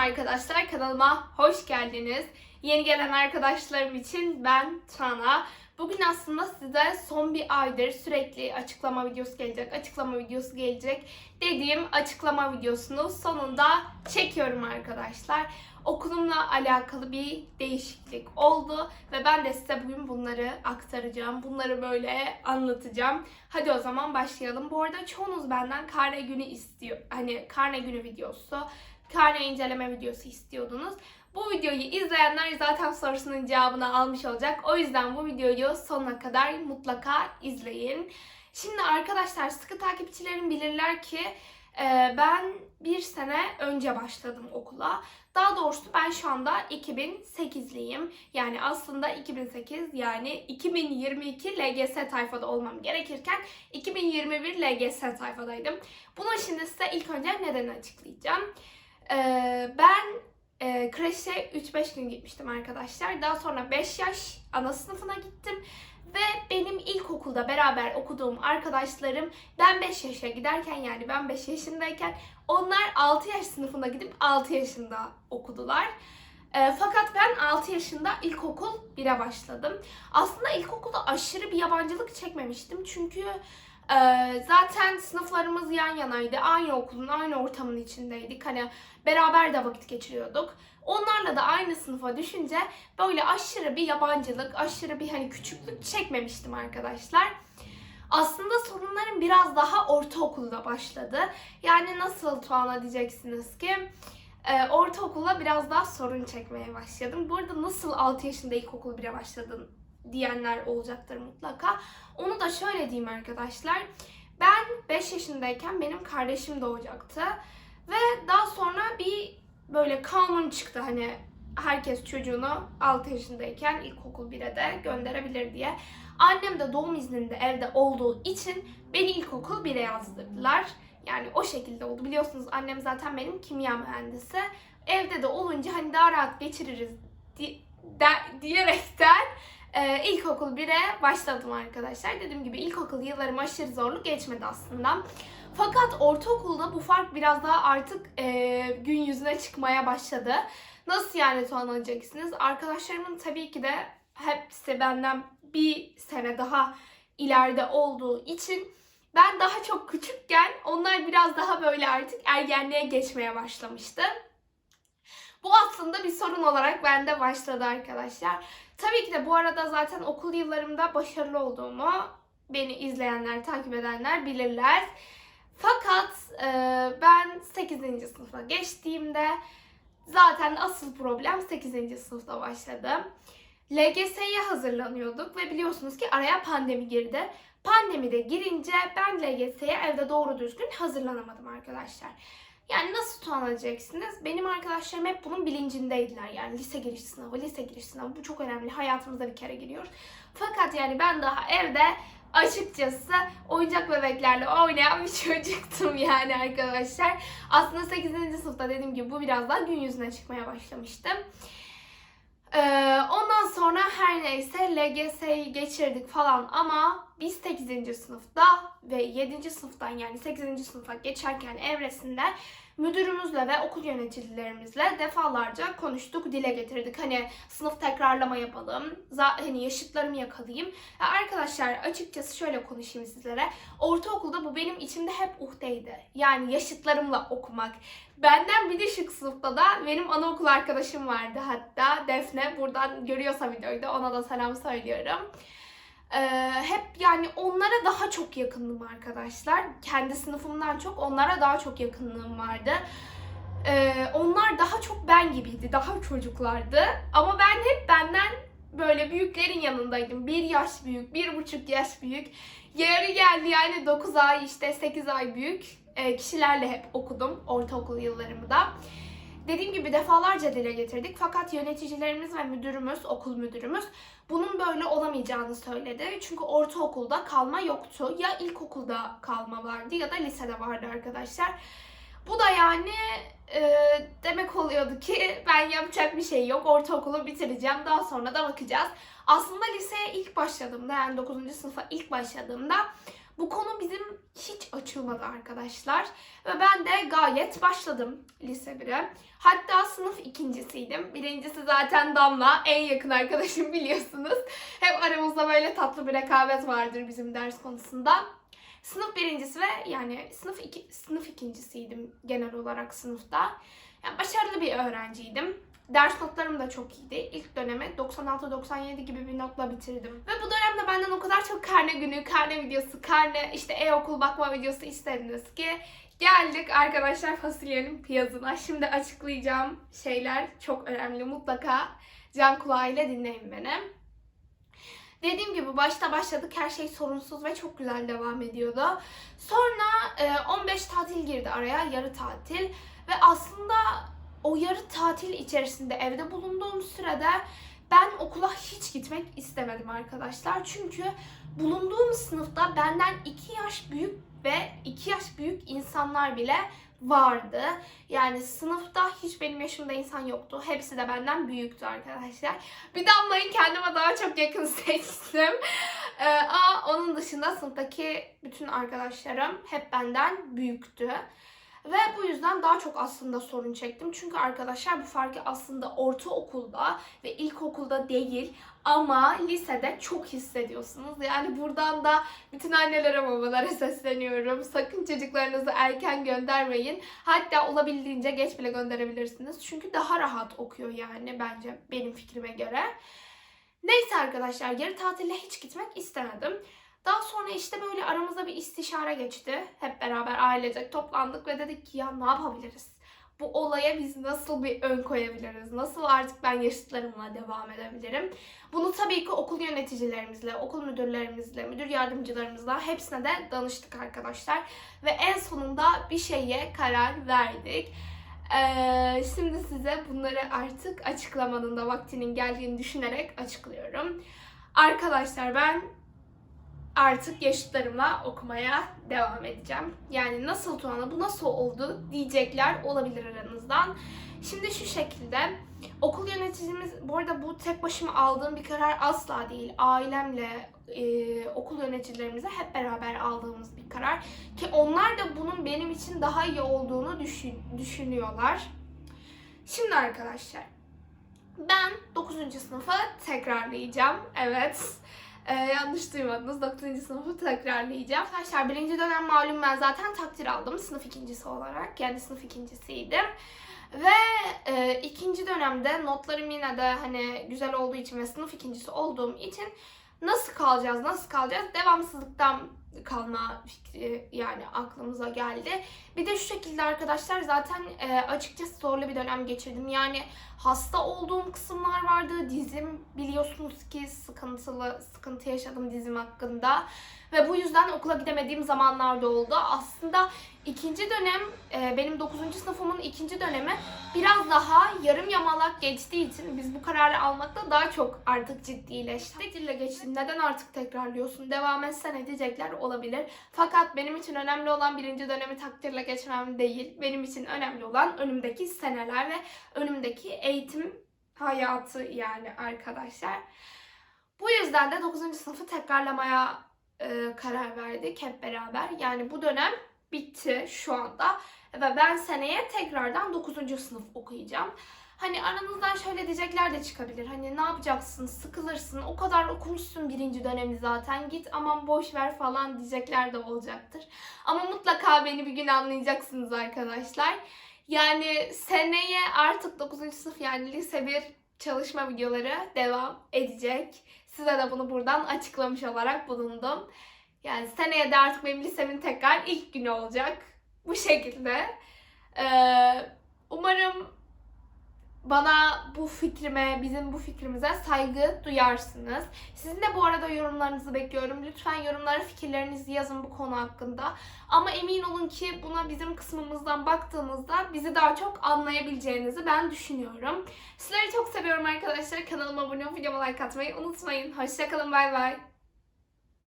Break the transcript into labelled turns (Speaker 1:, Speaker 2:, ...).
Speaker 1: arkadaşlar kanalıma hoş geldiniz. Yeni gelen arkadaşlarım için ben Tana. Bugün aslında size son bir aydır sürekli açıklama videosu gelecek, açıklama videosu gelecek dediğim açıklama videosunu sonunda çekiyorum arkadaşlar. Okulumla alakalı bir değişiklik oldu ve ben de size bugün bunları aktaracağım. Bunları böyle anlatacağım. Hadi o zaman başlayalım. Bu arada çoğunuz benden karne günü istiyor. Hani karne günü videosu, karne inceleme videosu istiyordunuz. Bu videoyu izleyenler zaten sorusunun cevabını almış olacak. O yüzden bu videoyu sonuna kadar mutlaka izleyin. Şimdi arkadaşlar sıkı takipçilerim bilirler ki e, ben bir sene önce başladım okula. Daha doğrusu ben şu anda 2008'liyim. Yani aslında 2008 yani 2022 LGS tayfada olmam gerekirken 2021 LGS tayfadaydım. Bunu şimdi size ilk önce neden açıklayacağım. Ee, ben e, kreşe 3-5 gün gitmiştim arkadaşlar. Daha sonra 5 yaş ana sınıfına gittim. Ve benim ilkokulda beraber okuduğum arkadaşlarım ben 5 yaşa giderken yani ben 5 yaşındayken onlar 6 yaş sınıfına gidip 6 yaşında okudular. E, fakat ben 6 yaşında ilkokul 1'e başladım. Aslında ilkokulda aşırı bir yabancılık çekmemiştim. Çünkü e, zaten sınıflarımız yan yanaydı. Aynı okulun, aynı ortamın içindeydik. Hani beraber de vakit geçiriyorduk. Onlarla da aynı sınıfa düşünce böyle aşırı bir yabancılık, aşırı bir hani küçüklük çekmemiştim arkadaşlar. Aslında sorunlarım biraz daha ortaokulda başladı. Yani nasıl Tuana diyeceksiniz ki e, ortaokulda biraz daha sorun çekmeye başladım. Bu arada nasıl 6 yaşında ilkokul 1'e başladın diyenler olacaktır mutlaka. Onu da şöyle diyeyim arkadaşlar. Ben 5 yaşındayken benim kardeşim doğacaktı. Ve daha sonra bir böyle kanun çıktı hani herkes çocuğunu 6 yaşındayken ilkokul 1'e de gönderebilir diye. Annem de doğum izninde evde olduğu için beni ilkokul 1'e yazdırdılar. Yani o şekilde oldu. Biliyorsunuz annem zaten benim kimya mühendisi. Evde de olunca hani daha rahat geçiririz di- de- diyerekten e, ilkokul 1'e başladım arkadaşlar. Dediğim gibi ilkokul yıllarım aşırı zorlu geçmedi aslında. Fakat ortaokulda bu fark biraz daha artık e, gün yüzüne çıkmaya başladı. Nasıl yani tanınacaksınız? Arkadaşlarımın tabii ki de hepsi benden bir sene daha ileride olduğu için ben daha çok küçükken onlar biraz daha böyle artık ergenliğe geçmeye başlamıştı. Bu aslında bir sorun olarak bende başladı arkadaşlar. Tabii ki de bu arada zaten okul yıllarımda başarılı olduğumu beni izleyenler, takip edenler bilirler. Fakat e, ben 8. sınıfa geçtiğimde zaten asıl problem 8. sınıfta başladı. LGS'ye hazırlanıyorduk ve biliyorsunuz ki araya pandemi girdi. Pandemi de girince ben LGS'ye evde doğru düzgün hazırlanamadım arkadaşlar. Yani nasıl tutunacaksınız? Benim arkadaşlarım hep bunun bilincindeydiler. Yani lise giriş sınavı, lise giriş sınavı bu çok önemli. Hayatımızda bir kere giriyor. Fakat yani ben daha evde açıkçası oyuncak bebeklerle oynayan bir çocuktum yani arkadaşlar. Aslında 8. sınıfta dediğim gibi bu biraz daha gün yüzüne çıkmaya başlamıştım. Ee, ondan sonra her neyse LGS'yi geçirdik falan ama biz 8. sınıfta ve 7. sınıftan yani 8. sınıfa geçerken evresinde müdürümüzle ve okul yöneticilerimizle defalarca konuştuk, dile getirdik. Hani sınıf tekrarlama yapalım, hani yaşıtlarımı yakalayayım. Ya arkadaşlar açıkçası şöyle konuşayım sizlere. Ortaokulda bu benim içimde hep uhdeydi. Yani yaşıtlarımla okumak. Benden bir düşük sınıfta da benim anaokul arkadaşım vardı hatta Defne. Buradan görüyorsa videoyu da ona da selam söylüyorum. Ee, hep yani onlara daha çok yakındım arkadaşlar. Kendi sınıfımdan çok onlara daha çok yakınlığım vardı. Ee, onlar daha çok ben gibiydi, daha çocuklardı. Ama ben hep benden böyle büyüklerin yanındaydım. Bir yaş büyük, bir buçuk yaş büyük. Yarı geldi yani 9 ay işte 8 ay büyük kişilerle hep okudum ortaokul yıllarımı da. Dediğim gibi defalarca dile getirdik fakat yöneticilerimiz ve müdürümüz, okul müdürümüz bunun böyle olamayacağını söyledi. Çünkü ortaokulda kalma yoktu. Ya ilkokulda kalma vardı ya da lisede vardı arkadaşlar. Bu da yani e, demek oluyordu ki ben yapacak bir şey yok. Ortaokulu bitireceğim. Daha sonra da bakacağız. Aslında liseye ilk başladığımda yani 9. sınıfa ilk başladığımda Bu konu bizim hiç açılmadı arkadaşlar. Ve ben de gayet başladım lise 1'e. Hatta sınıf ikincisiydim. Birincisi zaten Damla. En yakın arkadaşım biliyorsunuz. Hep aramızda böyle tatlı bir rekabet vardır bizim ders konusunda. Sınıf birincisi ve yani sınıf iki, sınıf ikincisiydim genel olarak sınıfta. Yani başarılı bir öğrenciydim. Ders notlarım da çok iyiydi. İlk dönemi 96-97 gibi bir notla bitirdim. Ve bu dönemde benden o kadar çok karne günü, karne videosu, karne işte e-okul bakma videosu istediniz ki geldik arkadaşlar fasulyenin piyazına. Şimdi açıklayacağım şeyler çok önemli. Mutlaka can kulağıyla dinleyin beni. Dediğim gibi başta başladık her şey sorunsuz ve çok güzel devam ediyordu. Sonra e, 15 tatil girdi araya, yarı tatil. Ve aslında o yarı tatil içerisinde evde bulunduğum sürede ben okula hiç gitmek istemedim arkadaşlar. Çünkü bulunduğum sınıfta benden 2 yaş büyük ve 2 yaş büyük insanlar bile vardı. Yani sınıfta hiç benim yaşımda insan yoktu. Hepsi de benden büyüktü arkadaşlar. Bir damlayı kendime daha çok yakın seçtim. Ee, ama onun dışında sınıftaki bütün arkadaşlarım hep benden büyüktü. Ve bu yüzden daha çok aslında sorun çektim. Çünkü arkadaşlar bu farkı aslında ortaokulda ve ilkokulda değil ama lisede çok hissediyorsunuz. Yani buradan da bütün annelere babalara sesleniyorum. Sakın çocuklarınızı erken göndermeyin. Hatta olabildiğince geç bile gönderebilirsiniz. Çünkü daha rahat okuyor yani bence benim fikrime göre. Neyse arkadaşlar yarı tatile hiç gitmek istemedim. Sonra işte böyle aramızda bir istişare geçti. Hep beraber ailecek toplandık ve dedik ki ya ne yapabiliriz? Bu olaya biz nasıl bir ön koyabiliriz? Nasıl artık ben yaşıtlarımla devam edebilirim? Bunu tabii ki okul yöneticilerimizle, okul müdürlerimizle, müdür yardımcılarımızla hepsine de danıştık arkadaşlar. Ve en sonunda bir şeye karar verdik. Ee, şimdi size bunları artık açıklamanın da vaktinin geldiğini düşünerek açıklıyorum. Arkadaşlar ben artık yaşıtlarımla okumaya devam edeceğim. Yani nasıl Tuana bu nasıl oldu diyecekler olabilir aranızdan. Şimdi şu şekilde okul yöneticimiz bu arada bu tek başıma aldığım bir karar asla değil. Ailemle e, okul yöneticilerimize hep beraber aldığımız bir karar ki onlar da bunun benim için daha iyi olduğunu düşün, düşünüyorlar. Şimdi arkadaşlar ben 9. sınıfa tekrarlayacağım. Evet. Ee, yanlış duymadınız. 9. sınıfı tekrarlayacağım. Arkadaşlar birinci dönem malum ben zaten takdir aldım sınıf ikincisi olarak. Yani sınıf ikincisiydim. Ve e, ikinci dönemde notlarım yine de hani güzel olduğu için ve sınıf ikincisi olduğum için nasıl kalacağız, nasıl kalacağız? Devamsızlıktan kalma fikri yani aklımıza geldi. Bir de şu şekilde arkadaşlar zaten e, açıkçası zorlu bir dönem geçirdim. Yani hasta olduğum kısımlar vardı. Dizim biliyorsunuz ki sıkıntılı, sıkıntı yaşadım dizim hakkında. Ve bu yüzden okula gidemediğim zamanlarda oldu. Aslında ikinci dönem, e, benim 9. sınıfımın ikinci dönemi biraz daha yarım yamalak geçtiği için biz bu kararı almakta daha çok artık ciddileştik. Takdirle geçtim. Neden artık tekrarlıyorsun? Devam etsen edecekler olabilir. Fakat benim için önemli olan birinci dönemi takdirle geçmem değil. Benim için önemli olan önümdeki seneler ve önümdeki eğitim hayatı yani arkadaşlar. Bu yüzden de 9. sınıfı tekrarlamaya e, karar verdik hep beraber. Yani bu dönem bitti şu anda ve ben seneye tekrardan 9. sınıf okuyacağım. Hani aranızdan şöyle diyecekler de çıkabilir. Hani ne yapacaksın? Sıkılırsın. O kadar okumuşsun birinci dönemi zaten. Git aman boş ver falan diyecekler de olacaktır. Ama mutlaka beni bir gün anlayacaksınız arkadaşlar. Yani seneye artık 9. sınıf yani lise 1 çalışma videoları devam edecek. Size de bunu buradan açıklamış olarak bulundum. Yani seneye de artık benim lisemin tekrar ilk günü olacak. Bu şekilde. Ee, umarım bana bu fikrime, bizim bu fikrimize saygı duyarsınız. Sizin de bu arada yorumlarınızı bekliyorum. Lütfen yorumlara fikirlerinizi yazın bu konu hakkında. Ama emin olun ki buna bizim kısmımızdan baktığınızda bizi daha çok anlayabileceğinizi ben düşünüyorum. Sizleri çok seviyorum arkadaşlar. Kanalıma abone olup videoma like atmayı unutmayın. Hoşçakalın, bay bay.